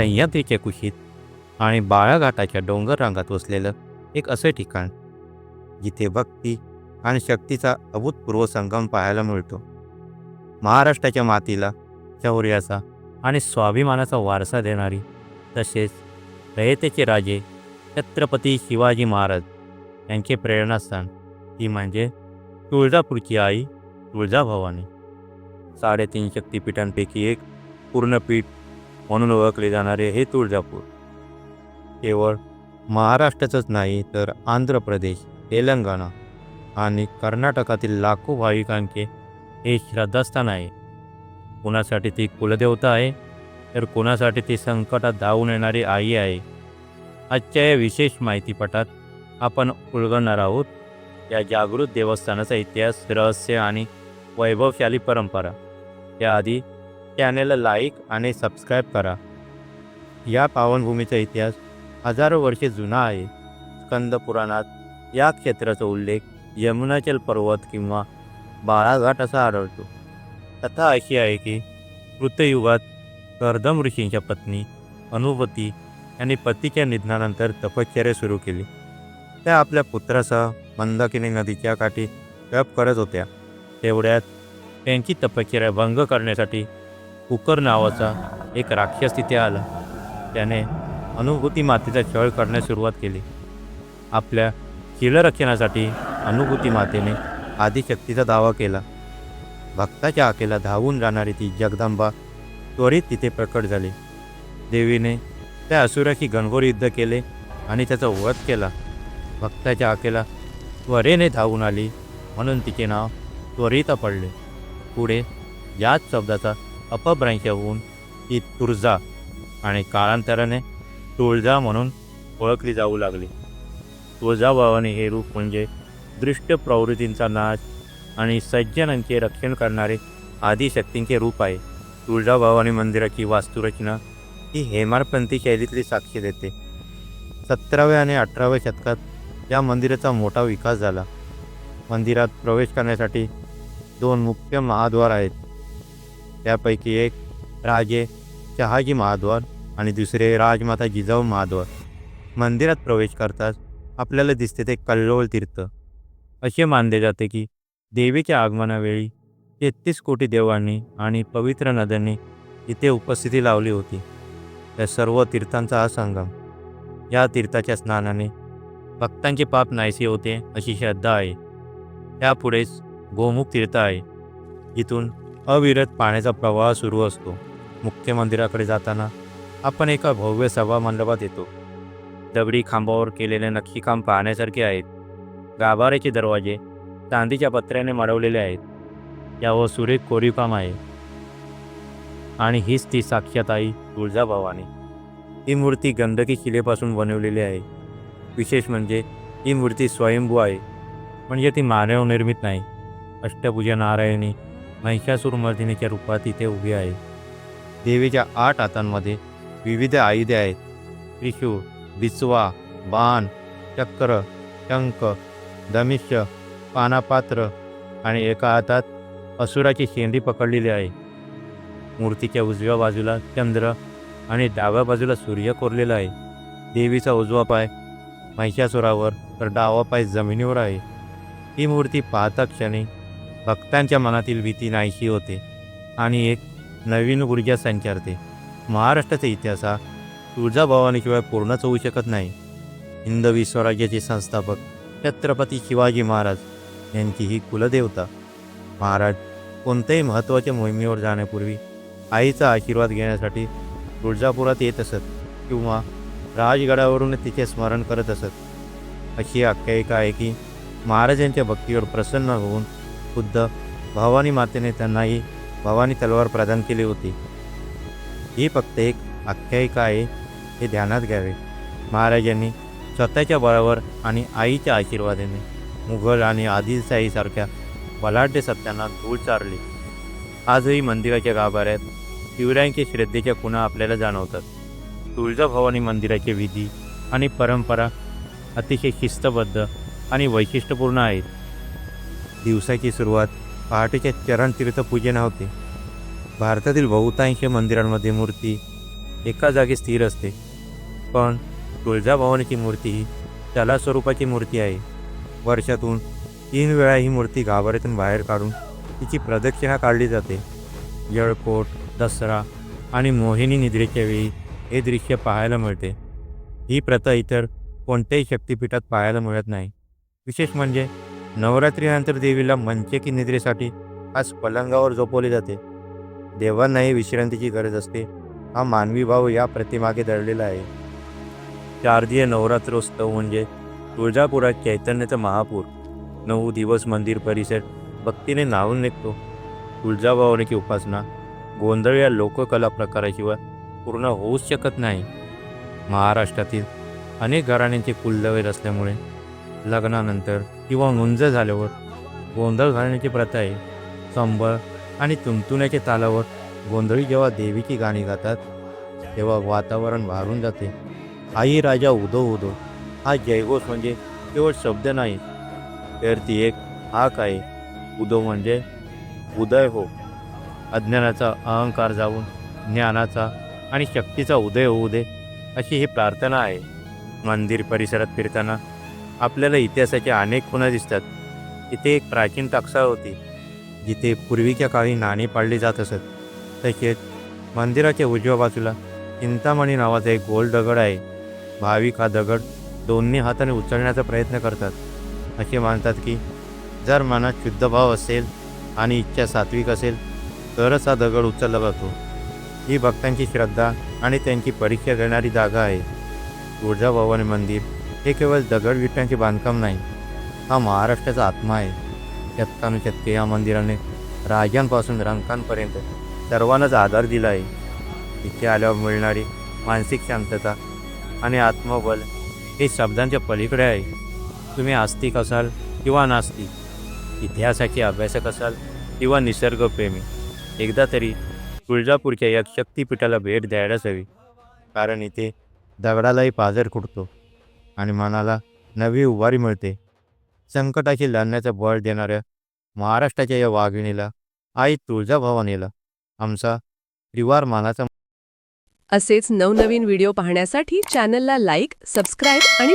सह्याद्रीच्या कुशीत आणि बाळाघाटाच्या डोंगर रांगात वसलेलं एक असं ठिकाण जिथे भक्ती आणि शक्तीचा अभूतपूर्व संगम पाहायला मिळतो. महाराष्ट्राच्या मातीला शौर्याचा आणि स्वाभिमानाचा वारसा देणारी तसेच रयतेचे राजे छत्रपती शिवाजी महाराज यांचे प्रेरणास्थान ती म्हणजे तुळजापूरची आई तुळजाभवानी. साडेतीन शक्तिपीठांपैकी एक पूर्णपीठ म्हणून ओळखले जाणारे हे तुळजापूर. केवळ महाराष्ट्राचंच नाही तर आंध्र प्रदेश तेलंगणा आणि कर्नाटकातील लाखो भाविकांचे हे श्रद्धास्थान आहे. कुणासाठी ती कुलदेवता आहे तर कुणासाठी ती संकटात धावून येणारी आई आहे आजच्या या विशेष माहितीपटात आपण उलगडणार आहोत या जागृत देवस्थानाचा इतिहास रहस्य आणि वैभवशाली परंपरा. त्याआधी चॅनेलला लाईक आणि सबस्क्राईब करा. या पावनभूमीचा इतिहास हजारो वर्षे जुना आहे. स्कंद पुराणात या क्षेत्राचा उल्लेख यमुनाचल पर्वत किंवा बाळाघाट असा आढळतो. कथा अशी आहे की कृतयुगात कर्दम ऋषींच्या पत्नी अनुवती यांनी पतीच्या निधनानंतर तपश्चर्या सुरू केली. त्या आपल्या पुत्रासह मंदाकिनी नदीच्या काठी तप करत होत्या. तेवढ्यात त्यांची तपश्चर्या भंग करण्यासाठी कुकर नावाचा एक राक्षस तिथे आला. त्याने अनुभूती मातेचा छळ करण्यास सुरुवात केली. आपल्या शिलरक्षणासाठी अनुभूती मातेने आदिशक्तीचा दावा केला. भक्ताच्या आकेला धावून जाणारी ती जगदंबा त्वरित तिथे प्रकट झाली. देवीने त्या असुराशी घनघोर युद्ध केले आणि त्याचा वध केला. भक्ताच्या आकेला त्वरेने धावून आली म्हणून तिचे नाव त्वरित पडले. पुढे याच शब्दाचा अपभ्रंश होऊन ती तुळजा आणि काळांतराने तुळजा म्हणून ओळखली जाऊ लागली. तुळजाभवानी हे रूप म्हणजे दृष्ट प्रवृत्तींचा नाश आणि सज्जनांचे रक्षण करणारे आदिशक्तींचे रूप आहे. तुळजाभवानी मंदिराची वास्तुरचना ही हेमारपंथी शैलीतली साक्ष देते. सतराव्या आणि अठराव्या शतकात या मंदिराचा मोठा विकास झाला. मंदिरात प्रवेश करण्यासाठी दोन मुख्य महाद्वार आहेत. त्यापैकी एक राजे शहाजी महाद्वार आणि दुसरे राजमाता जिजाऊ महाद्वार. मंदिरात प्रवेश करताच आपल्याला दिसते ते कल्लोळ तीर्थ. असे मानले जाते की देवीच्या आगमनावेळी तेहतीस कोटी देवांनी आणि पवित्र नद्यांनी इथे उपस्थिती लावली होती. या सर्व तीर्थांचा हा संगम. या तीर्थाच्या स्नानाने भक्तांचे पाप नाहीसे होते अशी श्रद्धा आहे. यापुढेच गोमुख तीर्थ आहे. इथून अविरत पाण्याचा प्रवाह सुरू असतो. मुख्य मंदिराकडे जाताना आपण एका भव्य सभा मंडपात येतो. दगडी खांबावर केलेले नक्षीकाम पाहण्यासारखे आहेत. गाभाऱ्याचे दरवाजे चांदीच्या पत्र्याने मडवलेले आहेत. यावर सुरेख कोरीवकाम आहे. आणि हीच ती साक्षाताई तुळजाभवानी ही मूर्ती गंदकी शिलेपासून बनवलेली आहे. विशेष म्हणजे ही मूर्ती स्वयंभू आहे. म्हणजे ती मानवनिर्मित नाही. अष्टभुजा नारायणी महिषासुरमर्दिनीच्या रूपात इथे उभी आहे. देवीच्या आठ हातांमध्ये विविध आयुधे आहेत. त्रिशूळ बिचवा बाण चक्र शंख दमिष्य पानापात्र आणि एका हातात असुराची शेंडी पकडलेली आहे. मूर्तीच्या उजव्या बाजूला चंद्र आणि डाव्या बाजूला सूर्य कोरलेला आहे. देवीचा उजवा पाय महिषासुरावर तर डावा पाय जमिनीवर आहे. ही मूर्ती पाहता क्षणी भक्तांच्या मनातील भीती नाहीशी होते आणि एक नवीन ऊर्जा संचारते. महाराष्ट्राचा इतिहास हा तुळजाभवानीशिवाय पूर्णच होऊ शकत नाही. हिंदवी स्वराज्याचे संस्थापक छत्रपती शिवाजी महाराज यांची ही कुलदेवता. महाराज कोणत्याही महत्त्वाच्या मोहिमेवर जाण्यापूर्वी आईचा आशीर्वाद घेण्यासाठी तुळजापुरात येत असत किंवा राजगडावरून तिचे स्मरण करत असत. अशी आख्यायिका आहे की महाराजांच्या भक्तीवर प्रसन्न होऊन खुद्द भवानी मातेने त्यांनाही भवानी तलवार प्रदान केली होती. ही फक्त एक आख्यायिका आहे हे ध्यानात घ्यावे. महाराजांनी स्वतःच्या बळावर आणि आईच्या आशीर्वादाने मुघल आणि आदिलशाहीसारख्या बलाढ्य सत्यांना धूळ चारली. आजही मंदिराच्या गाभाऱ्यात शिवरायांच्या श्रद्धेच्या खुणा आपल्याला जाणवतात. तुळजाभवानी मंदिराचे विधी आणि परंपरा अतिशय शिस्तबद्ध आणि वैशिष्ट्यपूर्ण आहेत. दिवसाची सुरुवात पहाटेच्या चरणतीर्थ तीर्थपूजन होते. भारतातील बहुतांश मंदिरांमध्ये मूर्ती एका जागी स्थिर असते. पण तुळजाभवानीची मूर्ती ही त्याला स्वरूपाची मूर्ती आहे. वर्षातून तीन वेळा ही मूर्ती गाभाऱ्यातून बाहेर काढून तिची प्रदक्षिणा काढली जाते. जळकोट दसरा आणि मोहिनी निद्रेच्या वेळी हे दृश्य पाहायला मिळते. ही प्रथा इतर कोणत्याही शक्तिपीठात पाहायला मिळत नाही. विशेष म्हणजे नवरात्रीनंतर देवीला मंचकी निद्रेसाठी आज पलंगावर झोपवले जाते. देवांनाही विश्रांतीची गरज असते. हा मानवी भाव या प्रतिमागे दडलेला आहे. शारदीय नवरात्रोत्सव म्हणजे तुळजापुरात चैतन्याचा महापूर. नऊ दिवस मंदिर परिसर भक्तीने न्हावून निघतो. तुळजाभवानीची उपासना गोंधळ या लोककला प्रकाराशिवाय पूर्ण होऊच शकत नाही. महाराष्ट्रातील अनेक घराण्यांचे कुलदैवत असल्यामुळे लग्नानंतर किंवा मुंज झाल्यावर गोंधळ घालण्याची प्रथा आहे. संबळ आणि तुमतुण्याच्या तालावर गोंधळी जेव्हा देवीची गाणी गातात तेव्हा वातावरण भारून जाते. आई राजा उदो उदो. हा जयघोष म्हणजे केवळ शब्द नाही तर ती एक हाक आहे. उदो म्हणजे उदय हो. अज्ञानाचा अहंकार जाऊन ज्ञानाचा आणि शक्तीचा उदय होऊ दे अशी ही प्रार्थना आहे. मंदिर परिसरात फिरताना आपल्याला इतिहासाच्या अनेक खुणा दिसतात. इथे एक प्राचीन टाकसाळ होती जिथे पूर्वीच्या काळी नाणी पाडली जात असत. तसेच मंदिराच्या उजव्या बाजूला चिंतामणी नावाचा एक गोल दगड आहे. भाविक हा दगड दोन्ही हाताने उचलण्याचा प्रयत्न करतात. असे मानतात की जर मनात शुद्ध भाव असेल आणि इच्छा सात्विक असेल तरच हा दगड उचलला जातो. ही भक्तांची श्रद्धा आणि त्यांची परीक्षा घेणारी जागा आहे. तुळजाभवानी मंदिर हे केवळ दगडविटांचे बांधकाम नाही हा महाराष्ट्राचा आत्मा आहे. शतकानुशतके या मंदिराने राजांपासून रंकांपर्यंत सर्वांनाच आधार दिला आहे. इथे आल्यावर मिळणारी मानसिक शांतता आणि आत्मबल हे शब्दांच्या पलीकडे आहे. तुम्ही आस्तिक असाल किंवा नास्तिक इतिहासाचे अभ्यासक असाल किंवा निसर्गप्रेमी एकदा तरी तुळजापूरच्या या शक्तिपीठाला भेट द्यायलाच हवी. कारण इथे दगडालाही पाझर खुटतो. आणि मनाला नवी उभारी मिळते. संकटाशी लढण्याचं बळ देणाऱ्या महाराष्ट्राच्या या वाघिणीला आई तुळजाभवानीला आमचा त्रिवार मानाचा असेच नवनवीन व्हिडिओ पाहण्यासाठी चॅनलला लाईक सबस्क्राईब आणि